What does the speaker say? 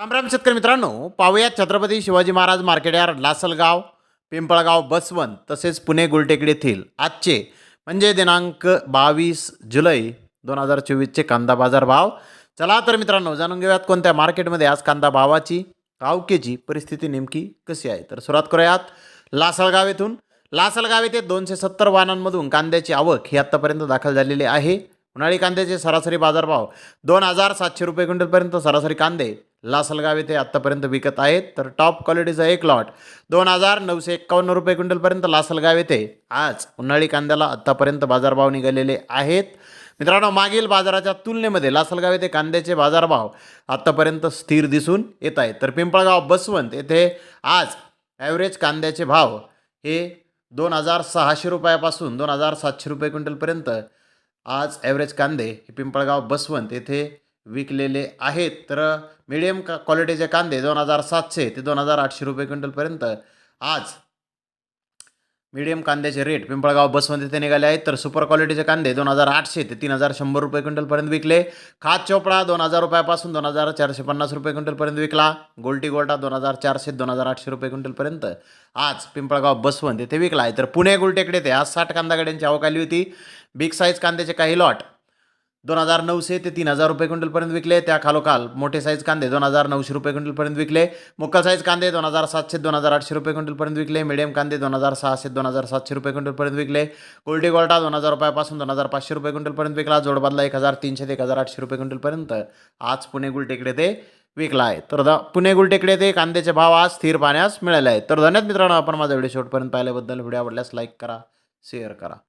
रामराम शेतकरी मित्रांनो पाहूया छत्रपती शिवाजी महाराज मार्केट यार्ड लासलगाव पिंपळगाव बसवंत तसेच पुणे गुलटेकडी येथील आजचे म्हणजे दिनांक बावीस जुलै दोन हजार चोवीसचे कांदा बाजार भाव. चला तर मित्रांनो जाणून घेऊयात कोणत्या मार्केटमध्ये आज कांदा भावाची आवकेची परिस्थिती नेमकी कशी आहे? तर सुरुवात करूयात लासलगाव येथून. लासलगाव येथे दोनशे सत्तर वाहनांमधून कांद्याची आवक ही आत्तापर्यंत दाखल झालेली आहे. उन्हाळी कांद्याचे सरासरी बाजारभाव दोन हजार सातशे रुपये क्विंटलपर्यंत सरासरी कांदे लासलगाव येथे आत्तापर्यंत विकत आहेत. तर टॉप क्वालिटीचा एक लॉट दोन हजार नऊशे एक्कावन्न रुपये क्विंटलपर्यंत लासलगाव येथे आज उन्हाळी कांद्याला आत्तापर्यंत बाजारभाव निघालेले आहेत. मित्रांनो मागील बाजाराच्या तुलनेमध्ये लासलगाव येथे कांद्याचे बाजारभाव आत्तापर्यंत स्थिर दिसून येत आहेत. तर पिंपळगाव बसवंत येथे आज ॲव्हरेज कांद्याचे भाव हे दोन हजार सहाशे रुपयापासून दोन हजार सातशे रुपये क्विंटलपर्यंत आज ॲव्हरेज कांदे हे पिंपळगाव बसवंत येथे विकलेले आहेत. तर मिडियम का क्वालिटीचे कांदे दोन हजार सातशे ते दोन हजार आठशे रुपये क्विंटलपर्यंत. आज मिडियम कांद्याचे रेट पिंपळगाव बसमध्ये ते निघाले आहेत. तर सुपर क्वालिटीचे कांदे दोन हजार आठशे ते तीन हजार शंभर रुपये क्विंटलपर्यंत विकले. खाद चोपडा दोन हजार रुपयापासून दोन हजार चारशे पन्नास रुपये क्विंटलपर्यंत विकला. गोल्टी गोल्टा दोन हजार चारशे दोन हजार आठशे रुपये क्विंटलपर्यंत. आज पिंपळगाव बसवंत येथे विकला आहे तर पुणे गुलटेकडे ते आज साठ कांदा गाड्यांची आवक आली होती. बिग साईज कांद्याचे काही लॉट दोन हजार नऊशे ते तीन हजार रुपये क्विंटलपर्यंत विकले. त्या खालोखाल मोठे साईज कांदे दोन हजार नऊशे रुपये क्विंटलपर्यंत विकले. मुक्कल साईज कांदे दोन हजार सातशे दोन हजार आठशे रुपये क्विंटलपर्यंत विकले. मिडियम कांदे दोन हजार सहाशे दोन हजार सातशे रुपये क्विंटलपर्यंत विकले. गोल्डी गोल्टा दोन हजार रुपयापासून दोन हजार पाचशे रुपये क्विंटलपर्यंत विकला. जोडबादला एक हजार तीनशे ते एक हजार आठशे रुपये क्विंटलपर्यंत आज पुणे गुलटेकडे ते विकला आहे. तर द पुणे गुलटेकडे ते कांद्याचे भाव आज स्थिर पाहण्यास मिळाले आहेत. तर धन्यवाद मित्रांनो आपण माझा व्हिडिओ शेवटपर्यंत पाहिल्याबद्दल. व्हिडिओ आवडल्यास लाईक करा शेअर करा.